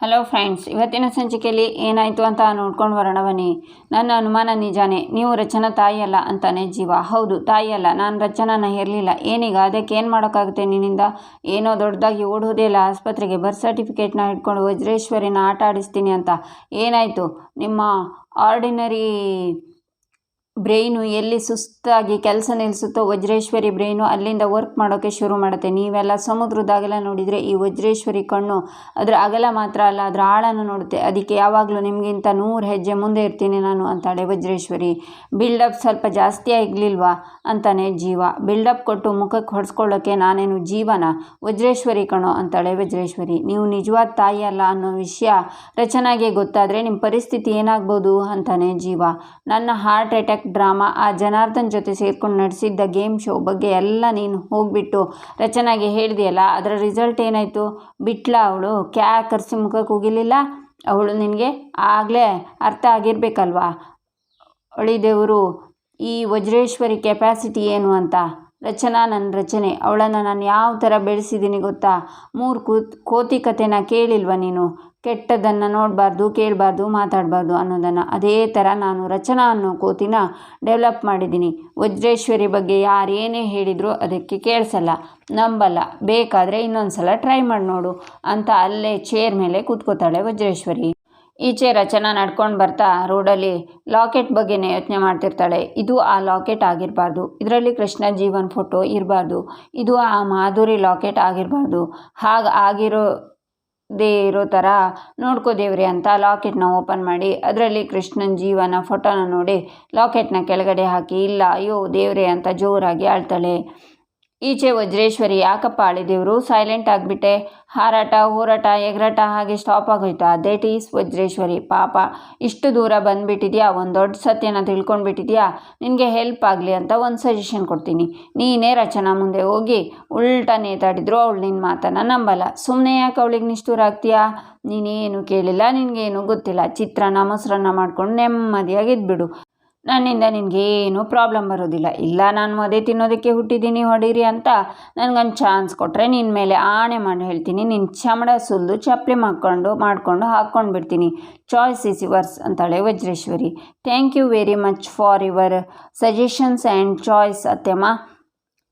Hello friends ಇವತ್ತಿನ ಸಂಚಿಕೆಯಲ್ಲಿ ಏನಾಯಿತು ಅಂತ ನೋಡ್ಕೊಂಡು ಬರೋಣ ಬನ್ನಿ. ನನ್ನ ಅನುಮಾನ ನಿಜಾನೇ, ನೀವು ರಚನಾ ತಾಯಿಯಲ್ಲ ಅಂತಾನೆ ಜೀವ. ಹೌದು ತಾಯಿಯಲ್ಲ ನಾನು ರಚನಾನ ಇರಲಿಲ್ಲ ಏನೀಗ? ಅದಕ್ಕೆ ಏನು ಮಾಡೋಕ್ಕಾಗುತ್ತೆ ನಿನ್ನಿಂದ? ಏನೋ ದೊಡ್ಡದಾಗಿ ಓಡೋದೇ ಇಲ್ಲ. ಆಸ್ಪತ್ರೆಗೆ ಬರ್ತ್ ಸರ್ಟಿಫಿಕೇಟ್ನ ಹಿಡ್ಕೊಂಡು ವಜ್ರೇಶ್ವರಿನ ಆಟ ಆಡಿಸ್ತೀನಿ ಅಂತ. ಏನಾಯಿತು? ನಿಮ್ಮ ಆರ್ಡಿನರಿ ಬ್ರೈನು ಎಲ್ಲಿ ಸುಸ್ತಾಗಿ ಕೆಲಸ ನಿಲ್ಲಿಸುತ್ತೋ ವಜ್ರೇಶ್ವರಿ ಬ್ರೈನು ಅಲ್ಲಿಂದ ವರ್ಕ್ ಮಾಡೋಕ್ಕೆ ಶುರು ಮಾಡುತ್ತೆ. ನೀವೆಲ್ಲ ಸಮುದ್ರದ ಅಗಲ ನೋಡಿದರೆ ಈ ವಜ್ರೇಶ್ವರಿ ಕಣ್ಣು ಅದರ ಅಗಲ ಮಾತ್ರ ಅಲ್ಲ, ಅದರ ಆಳನ್ನು ನೋಡುತ್ತೆ. ಅದಕ್ಕೆ ಯಾವಾಗಲೂ ನಿಮಗಿಂತ ನೂರು ಹೆಜ್ಜೆ ಮುಂದೆ ಇರ್ತೀನಿ ನಾನು ಅಂತಾಳೆ ವಜ್ರೇಶ್ವರಿ. ಬಿಲ್ಡಪ್ ಸ್ವಲ್ಪ ಜಾಸ್ತಿ ಆಗಲಿಲ್ವಾ ಅಂತಾನೆ ಜೀವ. ಬಿಲ್ಡಪ್ ಕೊಟ್ಟು ಮುಖಕ್ಕೆ ಹೊಡೆಸ್ಕೊಳ್ಳೋಕ್ಕೆ ನಾನೇನು ಜೀವನ? ವಜ್ರೇಶ್ವರಿ ಕಣೋ ಅಂತಾಳೆ ವಜ್ರೇಶ್ವರಿ. ನೀವು ನಿಜವಾದ ತಾಯಿ ಅಲ್ಲ ಅನ್ನೋ ವಿಷಯ ರಚನಾಗೆ ಗೊತ್ತಾದರೆ ನಿಮ್ಮ ಪರಿಸ್ಥಿತಿ ಏನಾಗ್ಬೋದು ಅಂತಾನೆ ಜೀವ. ನನ್ನ ಹಾರ್ಟ್ ಅಟ್ಯಾಕ್ ಡ್ರಾಮಾ. ಆ ಜನಾರ್ದನ್ ಜೊತೆ ಸೇರ್ಕೊಂಡು ನಡೆಸಿದ್ದ ಗೇಮ್ ಶೋ ಬಗ್ಗೆ ಎಲ್ಲ ನೀನು ಹೋಗ್ಬಿಟ್ಟು ರಚನಾಗೆ ಹೇಳಿದೆಯಲ್ಲ, ಅದರ ರಿಸಲ್ಟ್ ಏನಾಯಿತು? ಬಿಟ್ಲ ಅವಳು? ಕ್ಯಾ ಕರ್ಸಿ ಮುಖಕ್ಕೆ ಹೋಗಿಲಿಲ್ಲ ಅವಳು ನಿನಗೆ ಆಗಲೇ ಅರ್ಥ ಆಗಿರಬೇಕಲ್ವಾ? ಅಳಿದೇವರು, ಈ ವಜ್ರೇಶ್ವರಿ ಕೆಪಾಸಿಟಿ ಏನು ಅಂತ? ರಚನಾ ನನ್ನ ರಚನೆ, ಅವಳನ್ನು ನಾನು ಯಾವ ಥರ ಬೆಳೆಸಿದ್ದೀನಿ ಗೊತ್ತಾ? ಮೂರು ಕೂತ್ ಕೋತಿ ಕಥೆನ ಕೇಳಿಲ್ವ ನೀನು? ಕೆಟ್ಟದ್ದನ್ನು ನೋಡಬಾರ್ದು, ಕೇಳಬಾರ್ದು, ಮಾತಾಡಬಾರ್ದು ಅನ್ನೋದನ್ನು ಅದೇ ಥರ ನಾನು ರಚನಾ ಅನ್ನೋ ಕೋತಿನ ಡೆವಲಪ್ ಮಾಡಿದ್ದೀನಿ. ವಜ್ರೇಶ್ವರಿ ಬಗ್ಗೆ ಯಾರೇನೇ ಹೇಳಿದರೂ ಅದಕ್ಕೆ ಕೇಳಿಸಲ್ಲ, ನಂಬಲ್ಲ. ಬೇಕಾದರೆ ಇನ್ನೊಂದು ಸಲ ಟ್ರೈ ಮಾಡಿ ನೋಡು ಅಂತ ಅಲ್ಲೇ ಚೇರ್ ಮೇಲೆ ಕೂತ್ಕೋತಾಳೆ ವಜ್ರೇಶ್ವರಿ. ಈಚೆ ರಚನಾ ನಡ್ಕೊಂಡು ಬರ್ತಾ ರೋಡಲ್ಲಿ ಲಾಕೆಟ್ ಬಗ್ಗೆನೇ ಯೋಚನೆ ಮಾಡ್ತಿರ್ತಾಳೆ. ಇದು ಆ ಲಾಕೆಟ್ ಆಗಿರಬಾರ್ದು. ಇದರಲ್ಲಿ ಕೃಷ್ಣ ಜೀವನ್ ಫೋಟೋ ಇರಬಾರ್ದು. ಇದು ಆ ಮಾಧುರಿ ಲಾಕೆಟ್ ಆಗಿರಬಾರ್ದು. ಹಾಗೆ ಆಗಿರೋ ದೇ ಇರೋ ಥರ ನೋಡ್ಕೋ ದೇವ್ರಿ ಅಂತ ಲಾಕೆಟ್ನ ಓಪನ್ ಮಾಡಿ, ಅದರಲ್ಲಿ ಕೃಷ್ಣನ ಜೀವನ ಫೋಟೋನ ನೋಡಿ ಲಾಕೆಟ್ನ ಕೆಳಗಡೆ ಹಾಕಿ, ಇಲ್ಲ, ಅಯ್ಯೋ ದೇವ್ರೆ ಅಂತ ಜೋರಾಗಿ ಆಳ್ತಾಳೆ ಈಚೆ ವಜ್ರೇಶ್ವರಿ ಯಾಕಪ್ಪ ಅಳಿದೇವರು? ಸೈಲೆಂಟ್ ಆಗಿಬಿಟ್ಟೆ. ಹಾರಾಟ, ಹೋರಾಟ, ಎಗರಾಟ ಹಾಗೆ ಸ್ಟಾಪ್ ಆಗೋಯ್ತಾ. ದೇಟ್ ಈಸ್ ವಜ್ರೇಶ್ವರಿ, ಪಾಪ. ಇಷ್ಟು ದೂರ ಬಂದುಬಿಟ್ಟಿದ್ಯಾ? ಒಂದು ದೊಡ್ಡ ಸತ್ಯನ ತಿಳ್ಕೊಂಡ್ಬಿಟ್ಟಿದ್ಯಾ? ನಿನಗೆ ಹೆಲ್ಪ್ ಆಗಲಿ ಅಂತ ಒಂದು ಸಜೆಷನ್ ಕೊಡ್ತೀನಿ. ನೀನೇ ರಚನಾ ಮುಂದೆ ಹೋಗಿ ಉಲ್ಟಾ ನೇತಾಡಿದ್ರು ಅವಳು ನಿನ್ನ ಮಾತನ್ನು ನಂಬಲ್ಲ. ಸುಮ್ಮನೆ ಯಾಕೆ ಅವಳಿಗೆ ನಿಷ್ಠೂರ ಆಗ್ತೀಯಾ? ನೀನೇನು ಕೇಳಿಲ್ಲ, ನಿನಗೇನು ಗೊತ್ತಿಲ್ಲ. ಚಿತ್ರಾನ್ನ ಮೊಸರನ್ನ ಮಾಡ್ಕೊಂಡು ನೆಮ್ಮದಿಯಾಗಿ ಇದ್ಬಿಡು. ನನ್ನಿಂದ ನಿನಗೇನು ಪ್ರಾಬ್ಲಮ್ ಬರೋದಿಲ್ಲ. ಇಲ್ಲ, ನಾನು ಮದುವೆ ತಿನ್ನೋದಕ್ಕೆ ಹುಟ್ಟಿದ್ದೀನಿ, ಹೊಡೀರಿ ಅಂತ ನನಗೊಂದು ಚಾನ್ಸ್ ಕೊಟ್ಟರೆ ನಿನ್ನ ಮೇಲೆ ಆಣೆ ಮಾಡಿ ಹೇಳ್ತೀನಿ. ನಿನ್ನ ಚಮಡ ಸುಲಿದು ಚಪ್ಪಲಿ ಮಾಡ್ಕೊಂಡು, ಮಾಡಿಕೊಂಡು ಹಾಕ್ಕೊಂಡು ಬಿಡ್ತೀನಿ. ಚಾಯ್ಸ್ ಇಸ್ ಯುವರ್ಸ್ ಅಂತಾಳೆ Vajreshwari. Thank you very much for your suggestions and choice ಅತ್ತೆಮ್ಮ.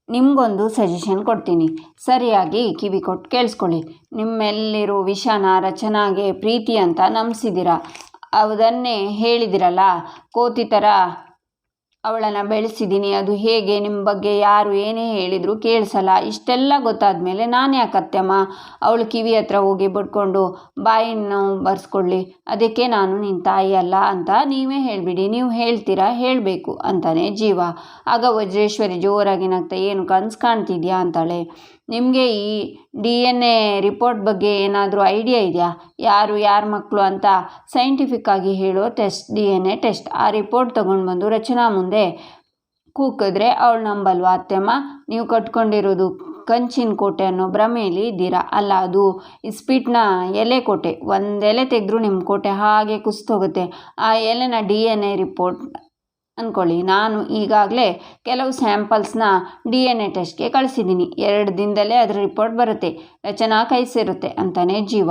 ನಿಮಗೊಂದು ಸಜೆಷನ್ ಕೊಡ್ತೀನಿ. ಸರಿಯಾಗಿ ಕಿವಿ ಕೊಟ್ಟು ಕೇಳಿಸ್ಕೊಳ್ಳಿ. ನಿಮ್ಮೆಲ್ಲಿರೋ ವಿಷನ, ರಚನಾಗೆ ಪ್ರೀತಿ ಅಂತ ನಂಬಿಸಿದ್ದೀರ? ಅದನ್ನೇ ಹೇಳಿದಿರಲ್ಲ ಕೋತಿ ಥರ ಅವಳನ್ನು ಬೆಳೆಸಿದ್ದೀನಿ ಅದು ಹೇಗೆ ನಿಮ್ಮ ಬಗ್ಗೆ ಯಾರು ಏನೇ ಹೇಳಿದರೂ ಕೇಳಿಸಲ್ಲ. ಇಷ್ಟೆಲ್ಲ ಗೊತ್ತಾದ ಮೇಲೆ ನಾನು ಯಾಕೆ ಅತ್ತೆಮ್ಮ ಅವಳು ಕಿವಿ ಹತ್ರ ಹೋಗಿ ಬಿಡ್ಕೊಂಡು ಬಾಯಿನ ಬರೆಸ್ಕೊಳ್ಳಿ, ಅದಕ್ಕೆ ನಾನು ನಿನ್ನ ತಾಯಿ ಅಲ್ಲ ಅಂತ ನೀವೇ ಹೇಳಿಬಿಡಿ, ನೀವು ಹೇಳ್ತೀರಾ? ಹೇಳಬೇಕು ಅಂತಾನೆ ಜೀವ. ಆಗ ವಜ್ರೇಶ್ವರಿ ಜೋರಾಗಿ ನಗ್ತಾ, ಏನು ಕನ್ಸು ಕಾಣ್ತಿದ್ಯಾ ಅಂತಾಳೆ. ನಿಮಗೆ ಈ ಡಿ ಎನ್ ಎ ರಿಪೋರ್ಟ್ ಬಗ್ಗೆ ಏನಾದರೂ ಐಡಿಯಾ ಇದೆಯಾ? ಯಾರು, ಯಾರ ಮಕ್ಕಳು ಅಂತ ಸೈಂಟಿಫಿಕ್ ಆಗಿ ಹೇಳೋ test, D N A test, ಆ ರಿಪೋರ್ಟ್ ತೊಗೊಂಡು ಬಂದು ರಚನಾ ಮುಂದೆ ಕೂಕಿದ್ರೆ ಅವಳು ನಂಬಲ್ವಾ? ಅತ್ತೆಮ್ಮ, ನೀವು ಕಟ್ಕೊಂಡಿರೋದು ಕಂಚಿನ ಕೋಟೆ ಅನ್ನೋ ಭ್ರಮೆಯಲ್ಲಿ ಇದ್ದೀರಾ? ಅಲ್ಲ, ಅದು ಇಸ್ಪೀಟ್ನ ಎಲೆ ಕೋಟೆ. ಒಂದು ಎಲೆ ತೆಗೆದ್ರೂ ನಿಮ್ಮ ಕೋಟೆ ಹಾಗೆ ಕುಸ್ತೋಗುತ್ತೆ ಆ ಎಲೆನ ಡಿ ಎನ್ ಎ ರಿಪೋರ್ಟ್ ಅಂದ್ಕೊಳ್ಳಿ ನಾನು ಈಗಾಗಲೇ ಕೆಲವು ಸ್ಯಾಂಪಲ್ಸ್ನ ಡಿ ಎನ್ ಎ ಟೆಸ್ಟ್ಗೆ ಕಳಿಸಿದ್ದೀನಿ. ಎರಡು ದಿನದಲ್ಲೇ ಅದರ ರಿಪೋರ್ಟ್ ಬರುತ್ತೆ. ರಚನಾ ಕೈ ಸೇರುತ್ತೆ ಅಂತಾನೆ ಜೀವ.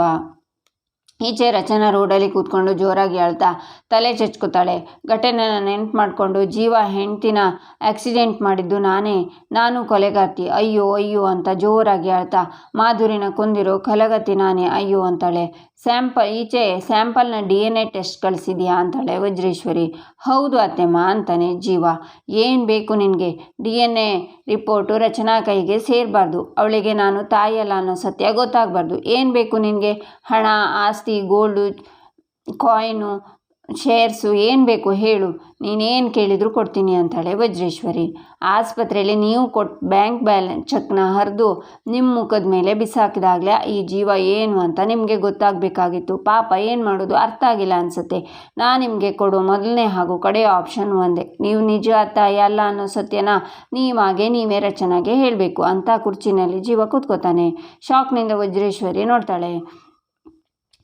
ಈಚೆ ರಚನಾ ರೋಡಲ್ಲಿ ಕೂತ್ಕೊಂಡು ಜೋರಾಗಿ ಹೇಳ್ತಾ ತಲೆ ಚಚ್ಕೋತಾಳೆ ಘಟನೆನ ನೆನ್ಪು ಮಾಡಿಕೊಂಡು ಜೀವ ಹೆಂಡ್ತಿನ ಆಕ್ಸಿಡೆಂಟ್ ಮಾಡಿದ್ದು ನಾನೇ. ನಾನು ಕೊಲೆಗಾರ್ತಿ. ಅಯ್ಯೋ ಅಯ್ಯೋ ಅಂತ ಜೋರಾಗಿ ಹೇಳ್ತಾ ಮಾಧುರಿನ ಕೊಂದಿರೋ ಕಲಗತಿ ನಾನೇ. ಅಯ್ಯೋ ಅಂತಾಳೆ. ಸ್ಯಾಂಪಲ್, ಈಚೆ ಸ್ಯಾಂಪಲ್ನ ಡಿ ಎನ್ ಎ ಟೆಸ್ಟ್ ಕಳಿಸಿದ್ಯಾ ಅಂತಾಳೆ ವಜ್ರೇಶ್ವರಿ. ಹೌದು ಅತ್ತೆಮ್ಮ ಅಂತಾನೆ ಜೀವ. ಏನು ಬೇಕು ನಿನಗೆ? D N A report Rachana ಕೈಗೆ ಸೇರಬಾರ್ದು. ಅವಳಿಗೆ ನಾನು ತಾಯಿಯಲ್ಲ ಅನ್ನೋ ಸತ್ಯ ಗೊತ್ತಾಗಬಾರ್ದು. ಏನು ಬೇಕು ನಿನಗೆ? ಹಣ, ಆಸ್ತಿ, ಗೋಲ್ಡು ಕಾಯಿನು ಶೇರ್ಸು, ಏನು ಬೇಕು ಹೇಳು. ನೀನೇನು ಕೇಳಿದರೂ ಕೊಡ್ತೀನಿ ಅಂತಾಳೆ ವಜ್ರೇಶ್ವರಿ. ಆಸ್ಪತ್ರೆಯಲ್ಲಿ ನೀವು ಕೊಟ್ಟು ಬ್ಯಾಂಕ್ ಬ್ಯಾಲೆನ್ಸ್ ಚೆಕ್ನ ಹರಿದು ನಿಮ್ಮ ಮುಖದ ಮೇಲೆ ಬಿಸಾಕಿದಾಗಲೇ ಈ ಜೀವ ಏನು ಅಂತ ನಿಮಗೆ ಗೊತ್ತಾಗಬೇಕಾಗಿತ್ತು. ಪಾಪ ಏನು ಮಾಡೋದು ಅರ್ಥ ಆಗಿಲ್ಲ ಅನಿಸುತ್ತೆ. ನಾನು ನಿಮಗೆ ಕೊಡೋ ಮೊದಲನೇ ಹಾಗೂ ಕಡೆಯ ಆಪ್ಷನ್ ಒಂದೇ. ನೀವು ನಿಜ ತಾಯಿ ಅಲ್ಲ ಅನ್ನೋ ಸತ್ಯನ ನೀವಾಗೆ ನೀವೇ ರಚನಾಗೆ ಹೇಳಬೇಕು ಅಂತ ಕುರ್ಚಿನಲ್ಲಿ ಜೀವ ಕೂತ್ಕೋತಾನೆ. ಶಾಕ್ನಿಂದ ವಜ್ರೇಶ್ವರಿ ನೋಡ್ತಾಳೆ.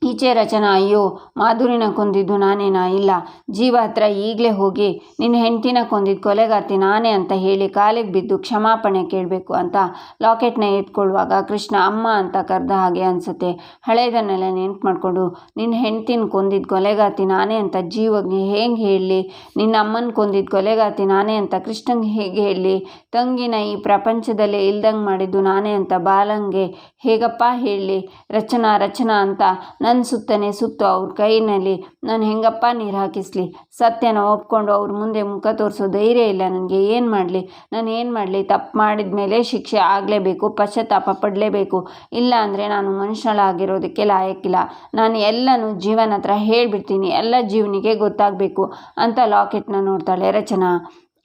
ಈಚೆ ರಚನಾ, ಅಯ್ಯೋ, ಮಾಧುರಿನ ಕೊಂದಿದ್ದು ನಾನೇನಾ? ಇಲ್ಲ ಜೀವ ಹತ್ರ ಈಗಲೇ ಹೋಗಿ, ನಿನ್ನ ಹೆಂಡತಿನ ಕೊಂದಿದ್ದು ಕೊಲೆಗಾತಿ ನಾನೇ ಅಂತ ಹೇಳಿ ಕಾಲಿಗೆ ಬಿದ್ದು ಕ್ಷಮಾಪಣೆ ಕೇಳಬೇಕು ಅಂತ ಲಾಕೆಟ್ನ ಎತ್ಕೊಳ್ಳುವಾಗ ಕೃಷ್ಣ, ಅಮ್ಮ ಅಂತ ಕರೆದ ಹಾಗೆ ಅನಿಸುತ್ತೆ. ಹಳೇದನ್ನೆಲ್ಲ ನೆನ್ಪು ಮಾಡಿಕೊಂಡು ನಿನ್ನ ಹೆಂಡ್ತಿನ ಕೊಂದಿದ್ದು ಕೊಲೆಗಾತಿ ನಾನೇ ಅಂತ ಜೀವಗೆ ಹೇಗೆ ಹೇಳಲಿ? ನಿನ್ನ ಅಮ್ಮನ ಕೊಂದಿದ್ದು ಕೊಲೆಗಾತಿ ನಾನೇ ಅಂತ ಕೃಷ್ಣಂಗೆ ಹೇಗೆ ಹೇಳಲಿ? ತಂಗಿನ ಈ ಪ್ರಪಂಚದಲ್ಲೇ ಇಲ್ದಂಗೆ ಮಾಡಿದ್ದು ನಾನೇ ಅಂತ ಬಾಲಂಗೆ ಹೇಗಪ್ಪ ಹೇಳಲಿ? ರಚನಾ ರಚನಾ ಅಂತ ನನ್ನ ಸುತ್ತನೇ ಸುತ್ತು ಅವ್ರ ಕೈನಲ್ಲಿ. ನಾನು ಹೆಂಗಪ್ಪ ನೀರು ಹಾಕಿಸ್ಲಿ? ಸತ್ಯನ ಒಪ್ಕೊಂಡು ಅವ್ರ ಮುಂದೆ ಮುಖ ತೋರಿಸೋ ಧೈರ್ಯ ಇಲ್ಲ ನನಗೆ. ಏನು ಮಾಡಲಿ? ನಾನು ಏನು ಮಾಡಲಿ? ತಪ್ಪು ಮಾಡಿದ ಮೇಲೆ ಶಿಕ್ಷೆ ಆಗಲೇಬೇಕು, ಪಶ್ಚಾತ್ತಾಪ ಪಡಲೇಬೇಕು. ಇಲ್ಲ ಅಂದರೆ ನಾನು ಮನುಷ್ಯಳಾಗಿರೋದಕ್ಕೆ ಲಾಯಕ್ಕಿಲ್ಲ. ನಾನು ಎಲ್ಲನೂ ಜೀವನ ಹತ್ರ ಹೇಳಿಬಿಡ್ತೀನಿ. ಎಲ್ಲ ಜೀವನಿಗೆ ಗೊತ್ತಾಗಬೇಕು ಅಂತ ಲಾಕೆಟ್ನ ನೋಡ್ತಾಳೆ ರಚನಾ.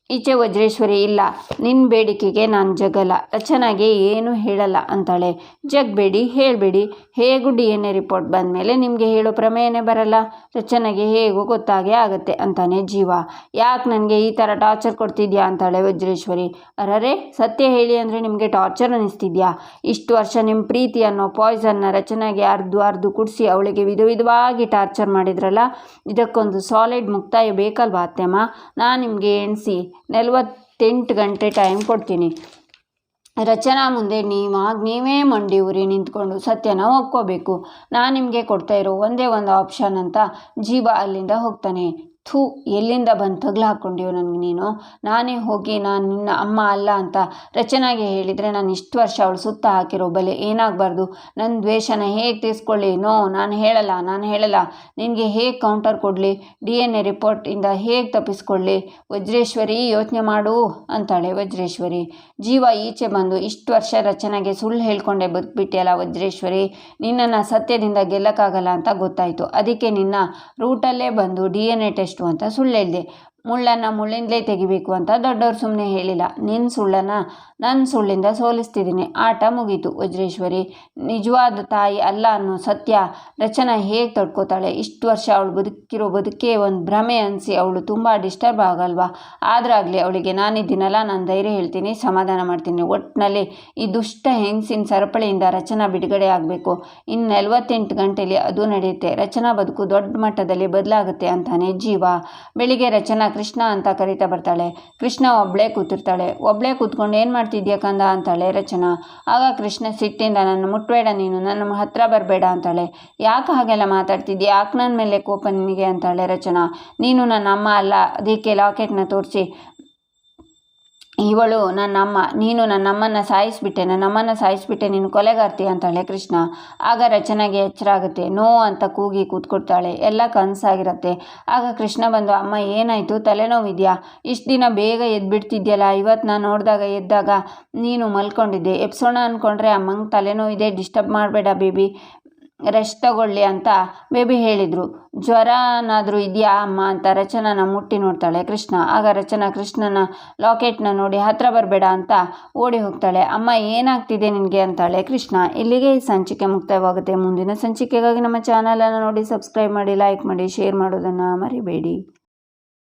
ಈಚೆ ವಜ್ರೇಶ್ವರಿ, ಇಲ್ಲ ನಿನ್ನ ಬೇಡಿಕೆಗೆ ನಾನು ಜಗಲ್ಲ ರಚನಾಗೆ ಏನು ಹೇಳಲ್ಲ ಅಂತಾಳೆ. ಜಗ್ಬೇಡಿ, ಹೇಳಬೇಡಿ. ಹೇಗೂ ಡಿ ಎನ್ ಎ ರಿಪೋರ್ಟ್ ಬಂದಮೇಲೆ ನಿಮಗೆ ಹೇಳೋ ಪ್ರಮೇಯನೇ ಬರಲ್ಲ. ರಚನೆಗೆ ಹೇಗೂ ಗೊತ್ತಾಗೇ ಆಗುತ್ತೆ ಅಂತಾನೆ ಜೀವ. ಯಾಕೆ ನನಗೆ ಈ ಥರ ಟಾರ್ಚರ್ ಕೊಡ್ತಿದ್ಯಾ ಅಂತಾಳೆ ವಜ್ರೇಶ್ವರಿ. ಅರರೆ, ಸತ್ಯ ಹೇಳಿ ಅಂದರೆ ನಿಮಗೆ ಟಾರ್ಚರ್ ಅನ್ನಿಸ್ತಿದ್ಯಾ? ಇಷ್ಟು ವರ್ಷ ನಿಮ್ಮ ಪ್ರೀತಿ ಅನ್ನೋ ಪಾಯ್ಸನ್ನ ರಚನೆಗೆ ಅರ್ದು ಅರ್ದು ಕುಡಿಸಿ ಅವಳಿಗೆ ವಿಧ ವಿಧವಾಗಿ ಟಾರ್ಚರ್ ಮಾಡಿದ್ರಲ್ಲ? ಇದಕ್ಕೊಂದು ಸಾಲಿಡ್ ಮುಕ್ತಾಯ ಬೇಕಲ್ವಾ ಅತ್ತೆಮ್ಮ? ನಾನು ನಿಮಗೆ ಎಣಿಸಿ. ನಲವತ್ತೆಂಟು ಗಂಟೆ ಟೈಮ್ ಕೊಡ್ತೀನಿ. ರಚನಾ ಮುಂದೆ ನೀವಾಗ ನೀವೇ ಮಂಡಿ ಉರಿ ನಿಂತ್ಕೊಂಡು ಸತ್ಯನ ಒಪ್ಕೋಬೇಕು. ನಾನು ನಿಮಗೆ ಕೊಡ್ತಾ ಇರೋ ಒಂದೇ ಒಂದು ಆಪ್ಷನ್ ಅಂತ ಜೀವ ಅಲ್ಲಿಂದ ಹೋಗ್ತಾನೆ. ಥೂ, ಎಲ್ಲಿಂದ ಬಂದು ತಗ್ಲು ಹಾಕ್ಕೊಂಡಿಯೋ ನನಗೆ ನೀನು? ನಾನೇ ಹೋಗಿ ನಾನು ನಿನ್ನ ಅಮ್ಮ ಅಲ್ಲ ಅಂತ ರಚನಾಗೆ ಹೇಳಿದರೆ ನಾನು ಇಷ್ಟು ವರ್ಷ ಅವಳು ಸುತ್ತ ಹಾಕಿರೋ ಬಲೆ ಏನಾಗಬಾರ್ದು? ನನ್ನ ದ್ವೇಷನ ಹೇಗೆ ತೀರಿಸ್ಕೊಳ್ಳಿ? ನೋ, ನಾನು ಹೇಳಲ್ಲ ನಾನು ಹೇಳಲ್ಲ. ನಿನಗೆ ಹೇಗೆ ಕೌಂಟರ್ ಕೊಡಲಿ? ಡಿ ಎನ್ ಎ ರಿಪೋರ್ಟಿಂದ ಹೇಗೆ ತಪ್ಪಿಸ್ಕೊಳ್ಳಿ? ವಜ್ರೇಶ್ವರಿ, ಯೋಚನೆ ಮಾಡು, ಅಂತಾಳೆ ವಜ್ರೇಶ್ವರಿ. ಜೀವ ಈಚೆ ಬಂದು ಇಷ್ಟು ವರ್ಷ ರಚನೆಗೆ ಸುಳ್ಳು ಹೇಳ್ಕೊಂಡೆ ಬದುಕ್ಬಿಟ್ಟಿಯಲ್ಲ ವಜ್ರೇಶ್ವರಿ? ನಿನ್ನನ್ನು ಸತ್ಯದಿಂದ ಗೆಲ್ಲಕ್ಕಾಗಲ್ಲ ಅಂತ ಗೊತ್ತಾಯಿತು. ಅದಕ್ಕೆ ನಿನ್ನ ರೂಟಲ್ಲೇ ಬಂದು ಡಿ ಎನ್ ಎ ಟೆಸ್ಟು ಅಂತ ಸುಳ್ಳು ಹೇಳಿದೆ ಮುಳ್ಳನ್ನು ಮುಳ್ಳಿಂದಲೇ ತೆಗಿಬೇಕು ಅಂತ ದೊಡ್ಡವರು ಸುಮ್ಮನೆ ಹೇಳಿಲ್ಲ. ನಿನ್ನ ಸುಳ್ಳನ್ನು ನನ್ನ ಸುಳ್ಳಿಂದ ಸೋಲಿಸ್ತಿದ್ದೀನಿ ಆಟ ಮುಗೀತು ವಜ್ರೇಶ್ವರಿ. ನಿಜವಾದ ತಾಯಿ ಅಲ್ಲ ಅನ್ನೋ ಸತ್ಯ ರಚನಾ ಹೇಗೆ ತಡ್ಕೋತಾಳೆ? ಇಷ್ಟು ವರ್ಷ ಅವಳು ಬದುಕಿರೋ ಬದುಕೇ ಒಂದು ಭ್ರಮೆ ಅನಿಸಿ ಅವಳು ತುಂಬ ಡಿಸ್ಟರ್ಬ್ ಆಗಲ್ವಾ? ಆದ್ರಾಗಲಿ ಅವಳಿಗೆ ನಾನಿದ್ದೀನಲ್ಲ, ನಾನು ಧೈರ್ಯ ಹೇಳ್ತೀನಿ, ಸಮಾಧಾನ ಮಾಡ್ತೀನಿ. ಒಟ್ಟಿನಲ್ಲಿ ಈ ದುಷ್ಟ ಹೆಂಗಸಿನ ಸರಪಳಿಯಿಂದ ರಚನಾ ಬಿಡುಗಡೆ ಆಗಬೇಕು. ಇನ್ನು ನಲವತ್ತೆಂಟು ಗಂಟೆಯಲ್ಲಿ ಅದು ನಡೆಯುತ್ತೆ. ರಚನಾ ಬದುಕು ದೊಡ್ಡ ಮಟ್ಟದಲ್ಲಿ ಬದಲಾಗುತ್ತೆ ಅಂತಾನೆ ಜೀವ. ಬೆಳಿಗ್ಗೆ ರಚನಾ ಕೃಷ್ಣ ಅಂತ ಕರಿತಾ ಬರ್ತಾಳೆ. ಕೃಷ್ಣ ಒಬ್ಬಳೇ ಕೂತಿರ್ತಾಳೆ. ಒಬ್ಬಳೇ ಕೂತ್ಕೊಂಡು ಏನು ಮಾಡ್ತಿದ್ಯಾ ಕಂದ ಅಂತಾಳೆ ರಚನಾ. ಆಗ ಕೃಷ್ಣ ಸಿಟ್ಟಿಂದ, ನನ್ನ ಮುಟ್ಬೇಡ ನೀನು, ನನ್ನ ಹತ್ರ ಬರಬೇಡ ಅಂತಾಳೆ. ಯಾಕೆ ಹಾಗೆಲ್ಲ ಮಾತಾಡ್ತಿದ್ಯಾ? ಯಾಕೆ ನನ್ನ ಮೇಲೆ ಕೋಪ ನಿನಗೆ? ಅಂತಾಳೆ ರಚನಾ. ನೀನು ನನ್ನ ಅಮ್ಮ ಅಲ್ಲ, ಅದಕ್ಕೆ ಲಾಕೆಟ್ನ ತೋರಿಸಿ. ಇವಳು ನನ್ನಮ್ಮ, ನೀನು ನನ್ನಮ್ಮನ ಸಾಯಿಸ್ಬಿಟ್ಟೆ ಸಾಯಿಸಿಬಿಟ್ಟೆ ನನ್ನ ಅಮ್ಮನ ಸಾಯಿಸಿಬಿಟ್ಟೆ, ನೀನು ಕೊಲೆಗಾರ್ತಿ ಅಂತಾಳೆ ಕೃಷ್ಣ. ಆಗ ರಚನೆಗೆ ಎಚ್ಚರ ಆಗುತ್ತೆ ನೋ ಅಂತ ಕೂಗಿ ಕೂತ್ಕೊಡ್ತಾಳೆ ಎಲ್ಲ ಕನಸಾಗಿರತ್ತೆ. ಆಗ ಕೃಷ್ಣ ಬಂದು, ಅಮ್ಮ, ಏನಾಯಿತು? ತಲೆನೋವಿದ್ಯಾ? ಇಷ್ಟು ದಿನ ಬೇಗ ಎದ್ಬಿಡ್ತಿದ್ಯಲ್ಲ, ಇವತ್ತು ನಾನು ನೋಡಿದಾಗ ಎದ್ದಾಗ ನೀನು ಮಲ್ಕೊಂಡಿದ್ದೆ. ಎಪ್ಸೋಣ ಅಂದ್ಕೊಂಡ್ರೆ ಅಮ್ಮಂಗೆ ತಲೆನೋವಿದೆ, ಡಿಸ್ಟರ್ಬ್ ಮಾಡಬೇಡ ಬೇಬಿ. ರೆಸ್ಟ್ ತಗೊಳ್ಳಿ ಅಂತ ಬೇಬಿ ಹೇಳಿದರು. ಜ್ವರನಾದರೂ ಇದೆಯಾ ಅಮ್ಮ ಅಂತ ರಚನಾನ ಮುಟ್ಟಿ ನೋಡ್ತಾಳೆ ಕೃಷ್ಣ. ಆಗ ರಚನಾ ಕೃಷ್ಣನ ಲಾಕೆಟ್ನ ನೋಡಿ ಹತ್ರ ಬರಬೇಡ ಅಂತ ಓಡಿ ಹೋಗ್ತಾಳೆ. ಅಮ್ಮ, ಏನಾಗ್ತಿದೆ ನಿನಗೆ ಅಂತಾಳೆ ಕೃಷ್ಣ. ಇಲ್ಲಿಗೆ ಈ ಸಂಚಿಕೆ ಮುಕ್ತಾಯವಾಗುತ್ತೆ ಮುಂದಿನ ಸಂಚಿಕೆಗಾಗಿ ನಮ್ಮ ಚಾನಲನ್ನು ನೋಡಿ, ಸಬ್ಸ್ಕ್ರೈಬ್ ಮಾಡಿ, ಲೈಕ್ ಮಾಡಿ, ಶೇರ್ ಮಾಡೋದನ್ನು ಮರಿಬೇಡಿ.